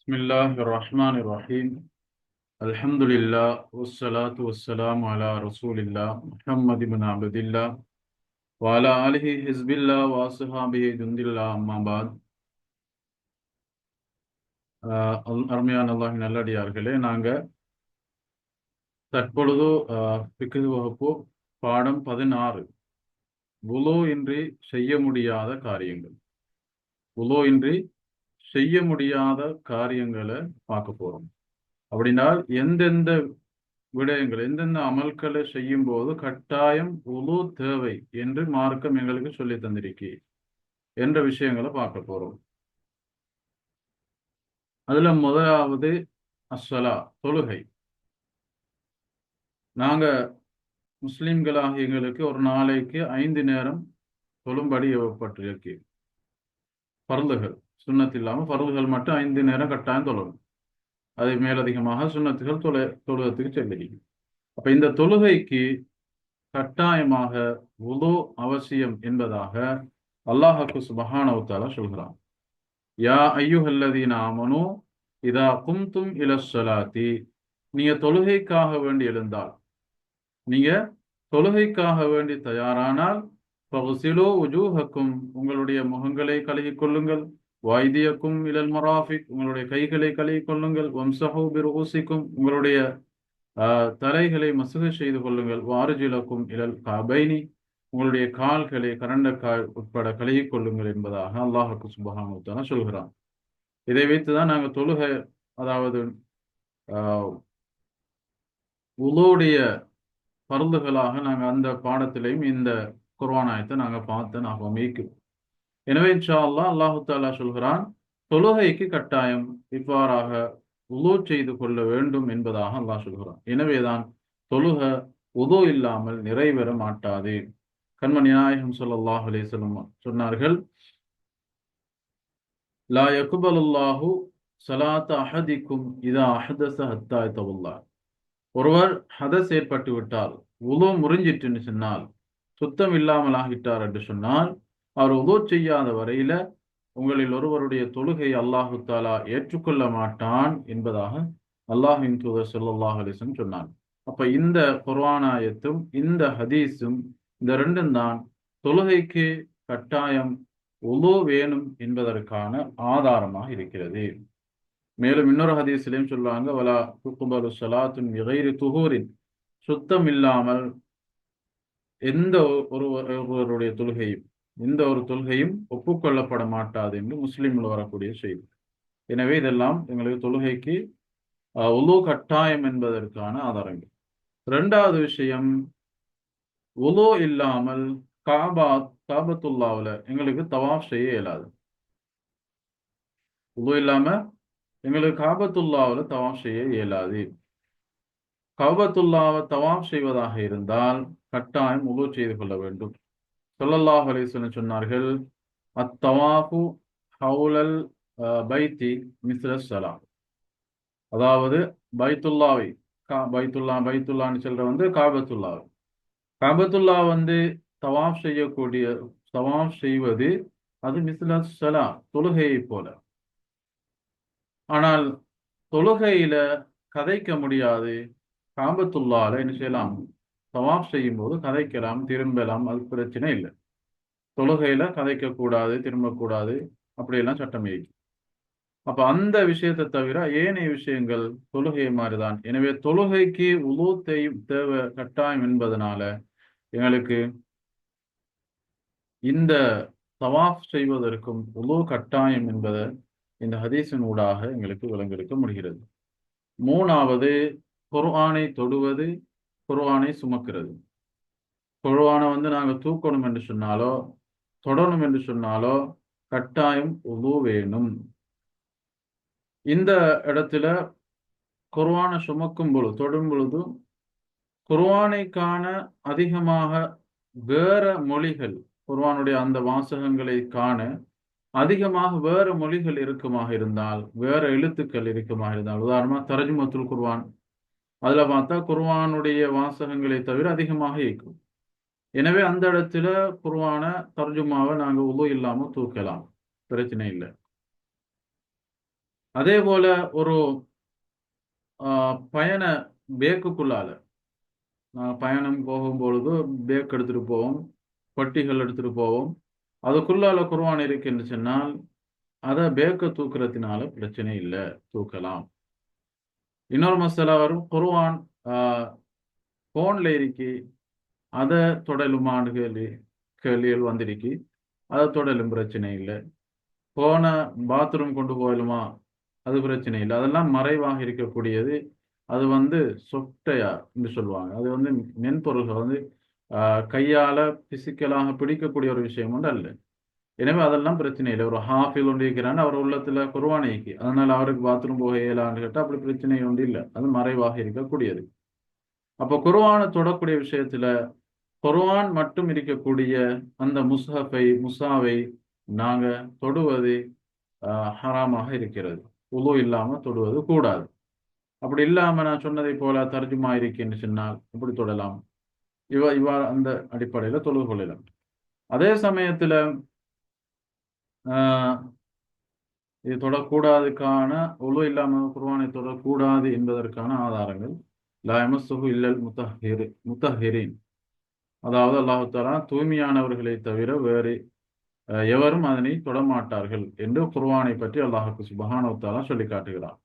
بسم الله الرحمن الرحيم الحمد لله والصلاة والسلام على رسول الله محمد بن عبد الله وعلى آله حزب الله وأصحابه جند الله أما بعد ஆஹ் அல்- அருமையான அல்லாஹின் நல்லடியார்களே நாங்க தற்பொழுது ஆஹ், ஃபிக்ஹ் வகுப்பு பாடம் பதினாறு வுலு இன்றி செய்ய முடியாத காரியங்கள் வுலு இன்றி செய்ய முடியாத காரியங்களை பார்க்க போறோம். அப்படின்னா எந்தெந்த விடயங்கள் எந்தெந்த அமல்களை செய்யும் போது கட்டாயம் உழு தேவை என்று மார்க்கம் எங்களுக்கு சொல்லி தந்திருக்கி என்ற விஷயங்களை பார்க்க போறோம். அதுல முதலாவது அஸ்ஸலா தொழுகை. நாங்க முஸ்லிம்களாக எங்களுக்கு ஒரு நாளைக்கு ஐந்து நேரம் தொழும்படி ஏவப்பட்டிருக்கு. பருந்துகள். சுண்ணத்து இல்லாமல் பருவுகள் மட்டும் ஐந்து நேரம் கட்டாயம் தொழணும் அதை மேலதிகமாக சுண்ணத்துகள் தொலை தொழுகத்துக்கு செல்லும் அப்ப இந்த தொழுகைக்கு கட்டாயமாக உது அவசியம் என்பதாக அல்லாஹுக்கு சுபஹானஹு சொல்கிறான். யா ஐயுஹல்லதீன ஆமனு இதா கும்தும் இலசலாத்தி நீங்க தொழுகைக்காக வேண்டி எழுந்தால் நீங்க தொழுகைக்காக வேண்டி தயாரானால் பகுசிலோ உஜூஹக்கும் உங்களுடைய முகங்களை கழுகிக் கொள்ளுங்கள். வைத்தியக்கும் இலல் மராஃபிக் உங்களுடைய கைகளை கழுகிக் கொள்ளுங்கள். வம்சஹோ பிருஊசிக்கும் உங்களுடைய ஆஹ், தலைகளை மசுகு செய்து கொள்ளுங்கள். வாரிஜிலக்கும் இலல் காபைனி உங்களுடைய கால்களை கரண்ட கால் உட்பட கழுகிக் கொள்ளுங்கள் என்பதாக அல்லாஹுக்கு சுபஹானஹு சொல்கிறான். இதை வைத்துதான் நாங்க தொழுகை அதாவது ஆஹ், உலோடைய பருந்துகளாக நாங்க அந்த பாடத்திலையும் இந்த குர்வானாயத்தை நாங்கள் நாங்க பார்த்து நாங்கள் மீக்கிறோம் எனவே இன்ஷா அல்லாஹ் அல்லாஹு தாலா சொல்கிறான் தொழுகைக்கு கட்டாயம் இவ்வாறாக உதோ செய்து கொள்ள வேண்டும் என்பதாக அல்லாஹ் சொல்கிறான். எனவேதான் தொழுக உதோ இல்லாமல் நிறைவேற மாட்டாது. கண்மணி நாயகம் சொல்லாஹ் அலைஹி சொன்னார்கள் லா யக்பலுல்லாஹு சலாத் அஹதிக்கும் இதா அஹதச ஹத்தாய் யதவல்லா. ஒருவர் ஹதஸ் ஏற்பட்டு விட்டால் உதோ முறிஞ்சிட்டுன்னு சொன்னால் சுத்தம் இல்லாமல் ஆகிட்டார் என்று சொன்னால் அவர் உது செய்யாத வரையில உங்களில் ஒருவருடைய தொழுகை அல்லாஹு தாலா ஏற்றுக்கொள்ள மாட்டான் என்பதாக அல்லாஹின் தூதர் ஸல்லல்லாஹு அலிசன் சொன்னார். சொன்னான் அப்ப இந்த குர்வானாயத்தும் இந்த ஹதீஸும் இந்த ரெண்டும் தான் தொழுகைக்கு கட்டாயம் உது வேணும் என்பதற்கான ஆதாரமாக இருக்கிறது. மேலும் இன்னொரு ஹதீஸிலையும் சொல்றாங்க வலா துக்குபலு சலாத்தின் இகைரி துகூரின் சுத்தம் இல்லாமல் எந்த ஒரு ஒருவருடைய தொழுகையும் எந்த ஒரு தொழுகையும் ஒப்புக்கொள்ளப்பட மாட்டாது என்று முஸ்லிம்ல வரக்கூடிய செய்தி. எனவே இதெல்லாம் எங்களுக்கு தொழுகைக்கு அஹ், உலு கட்டாயம் என்பதற்கான ஆதாரங்கள். இரண்டாவது விஷயம் உலு இல்லாமல் காபா காபத்துல்லாவுல எங்களுக்கு தவாஃப் செய்ய இயலாது. உலு இல்லாம எங்களுக்கு காபத்துல்லாவுல தவாஃப் செய்ய இயலாது. காபத்துல்லாவை தவாஃப் செய்வதாக இருந்தால் கட்டாயம் உலு செய்து கொள்ள வேண்டும். சொல்லல்லாஹ் அலிஸ்வன் சொன்னார்கள் அத்தவாஃபு ஹவுலல் பைத்தி மிஸ்ர சலா அதாவது பைத்துல்லாவை கா பைத்துல்லா பைத்துல்லான்னு சொல்ற வந்து காபத்துல்லா காபத்துல்லா வந்து தவாஃப் செய்யக்கூடிய தவாஃப் செய்வது அது மிஸ்ல சலா தொழுகையை போல. ஆனால் தொழுகையில கதைக்க முடியாது காபத்துல்லால என்ன செய்யலாம்? சவாப் செய்யும் போது கதைக்கலாம் திரும்பலாம் அது பிரச்சனை இல்லை. தொழுகையில கதைக்க கூடாது திரும்பக்கூடாது அப்படியெல்லாம் சட்டம் இயக்கி. அப்ப அந்த விஷயத்தை தவிர ஏனைய விஷயங்கள் தொழுகை மாதிரிதான். எனவே தொழுகைக்கு உலு தேய் தேவை கட்டாயம் என்பதனால எங்களுக்கு இந்த தவாஃப் செய்வதற்கும் உலு கட்டாயம் என்பதை இந்த ஹதீஸின் ஊடாக எங்களுக்கு விளங்கெடுக்க முடிகிறது. மூணாவது குர்ஆனை தொடுவது குர்வானை சுமக்கிறது. குர்வானை வந்து நாங்க தூக்கணும் என்று சொன்னாலோ தொடரணும் என்று சொன்னாலோ கட்டாயம் உது வேணும். இந்த இடத்துல குர்வானை சுமக்கும் பொழுது தொடும் பொழுது குர்வானைக்கான அதிகமாக வேற மொழிகள் குர்வானுடைய அந்த வாசகங்களை காண அதிகமாக வேற மொழிகள் இருக்குமாக இருந்தால் வேற எழுத்துக்கள் இருக்குமாக இருந்தால் உதாரணமா தரஜுமத்துல் குர்வான் அதுல பார்த்தா குர்வானுடைய வாசகங்களை தவிர அதிகமாக இருக்கும் எனவே அந்த இடத்துல குர்வான தர்ஜுமாவை நாங்க உது இல்லாம தூக்கலாம். பிரச்சனை இல்லை. அதே போல ஒரு ஆஹ், பயண பேக்குக்குள்ளால நாங்கள் பயணம் போகும்பொழுது பேக் எடுத்துட்டு போவோம் பட்டிகள் எடுத்துட்டு போவோம். அதுக்குள்ளால குர்வான் இருக்குன்னு சொன்னால் அதை பேக்கை தூக்குறதுனால பிரச்சனை இல்லை தூக்கலாம். இன்னொரு மசாலா வரும். குருவான் ஃபோனில் இருக்கு. அதை தொடலுமான்னு கேள்வி கேள்விகள் வந்திருக்கு. அதை தொடலும் பிரச்சனை இல்லை. போன பாத்ரூம் கொண்டு போகலுமா? அது பிரச்சனை இல்லை. அதெல்லாம் மறைவாக இருக்கக்கூடியது. அது வந்து சொட்டையா என்று சொல்லுவாங்க. அது வந்து மென்பொருள்கள் வந்து கையால பிசிக்கலாக பிடிக்கக்கூடிய ஒரு விஷயம் ஒன்று அல்ல. எனவே அதெல்லாம் பிரச்சனை இல்லை. ஒரு ஹாஃபில் ஒன்று இருக்கிறான்னு அவர் உள்ளத்துல குர்வானைக்கு அதனால அவருக்கு பாத்ரூம் போக இயலான்னு கேட்டால் அப்படி பிரச்சனை ஒன்று இல்லை. அது மறைவாக இருக்கக்கூடியது. அப்போ குர்வானை தொடக்கூடிய விஷயத்துல குர்ஆன் மட்டும் இருக்கக்கூடிய அந்த முஸ்ஹஃபை முசாவை நாங்க தொடுவது ஹராமாக இருக்கிறது. உலு இல்லாம தொடுவது கூடாது. அப்படி இல்லாம நான் சொன்னதை போல தர்ஜுமா இருக்கேன்னு சொன்னால் இப்படி தொடலாம்? இவ இவா அந்த அடிப்படையில தொழுது கொள்ளலாம். அதே சமயத்துல இது தொடக்கூடாதுக்கான உழு இல்லாம குர்வானை தொடக்கூடாது என்பதற்கான ஆதாரங்கள். லா இல்லல் முத்தஹிரி முத்தஹிரீன். அதாவது அல்லாஹு தஆலா தூய்மையானவர்களை தவிர வேறு எவரும் அதனை தொடமாட்டார்கள் என்று குர்வானை பற்றி அல்லாஹுக்கு சுப்ஹானஹு வ சொல்லி காட்டுகிறார்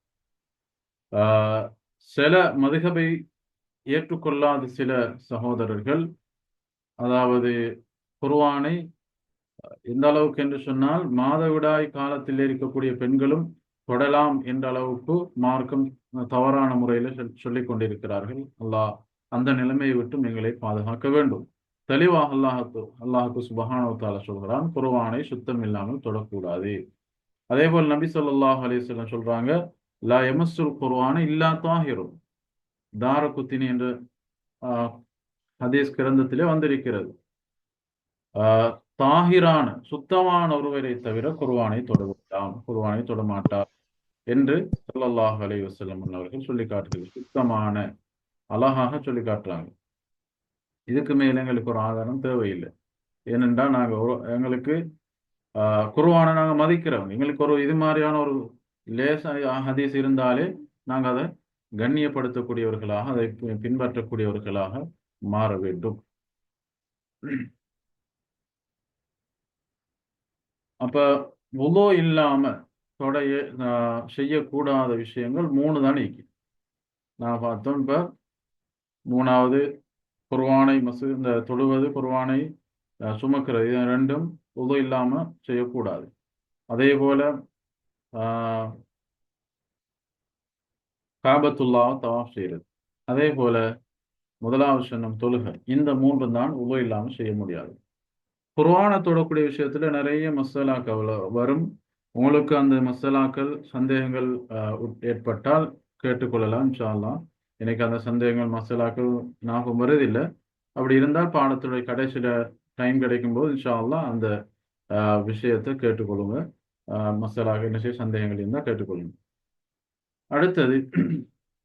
ஆஹ், சில மதுகபை ஏற்றுக்கொள்ளாத சில சகோதரர்கள் அதாவது குர்வானை எந்த அளவுக்கு என்று சொன்னால் மாதவிடாய் காலத்தில் இருக்கக்கூடிய பெண்களும் தொடலாம் என்ற அளவுக்கு மார்க்கம் தவறான முறையில சொல்லிக் கொண்டிருக்கிறார்கள். அல்லாஹ் அந்த நிலைமையை விட்டு எங்களை பாதுகாக்க வேண்டும். தெளிவாக அல்லாஹு அல்லாஹுக்கு சுபஹானஹு சொல்கிறான் குருவானை சுத்தம் இல்லாமல் தொடக்கூடாது. அதே போல் நபி சொல்லாஹ் அலைஹி சொல்றாங்க லா யமஸ்ஸுல் குர்ஆன இல்லா தாஹிரும் தாரகுத்தினி என்ற ஆஹ், ஹதீஸ் கிரந்தத்திலே வந்திருக்கிறது. தாகிரான சுத்தமான ஒருவரை தவிர குருவானை தொடுவாம் குருவானை தொடமாட்டார் என்று சொல்லல்லாஹ் அலைஹி வசல்லம் அவர்கள் சொல்லி காட்டுகிறது சுத்தமான அழகாக சொல்லி காட்டுறாங்க இதுக்கு மேல எங்களுக்கு ஒரு ஆதாரம் தேவையில்லை. ஏனென்றால் நாங்க ஒரு- எங்களுக்கு ஆஹ், நாங்கள் நாங்க மதிக்கிறோம். எங்களுக்கு ஒரு இது மாதிரியான ஒரு லேச ஹதீஸ் இருந்தாலே நாங்க அதை கண்ணியப்படுத்தக்கூடியவர்களாக அதை பின்பற்றக்கூடியவர்களாக மாற வேண்டும். அப்ப உலோ இல்லாம தொடைய ஆஹ், செய்யக்கூடாத விஷயங்கள் மூணு தான் இருக்கு நான் பார்த்தோம் இப்ப மூணாவது குர்வானை மசு இந்த தொழுவது குர்வானை அஹ், சுமக்கிறது இது ரெண்டும் வுது இல்லாம செய்யக்கூடாது. அதே போல ஆஹ், காபத்துல்லாவை தவாஃப் செய்யறது. அதே போல முதலாவது சொன்னம் தொழுகை. இந்த மூன்று தான் உதவும் இல்லாம செய்ய முடியாது. குர்ஆனை தொடக்கூடிய விஷயத்துல நிறைய மசாலாக்கள் வரும். உங்களுக்கு அந்த மசாலாக்கள் சந்தேகங்கள் உட்- ஏற்பட்டால் கேட்டுக்கொள்ளலாம் இன்ஷா எனக்கு அந்த சந்தேகங்கள் மசாலாக்கள் ஞாபகம் வருதில்லை அப்படி இருந்தால் பாடத்துடைய கடைசியில டைம் கிடைக்கும் போது அல்லாஹ் அந்த ஆஹ், விஷயத்தை கேட்டுக்கொள்ளுங்க. ஆஹ், மசாலாக்கள் என்ன செய்ய சந்தேகங்கள் இருந்தால் கேட்டுக்கொள்ளுங்க. அடுத்தது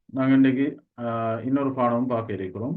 நாங்கள் இன்னைக்கு இன்னொரு பாடமும் பார்க்க இருக்கிறோம்.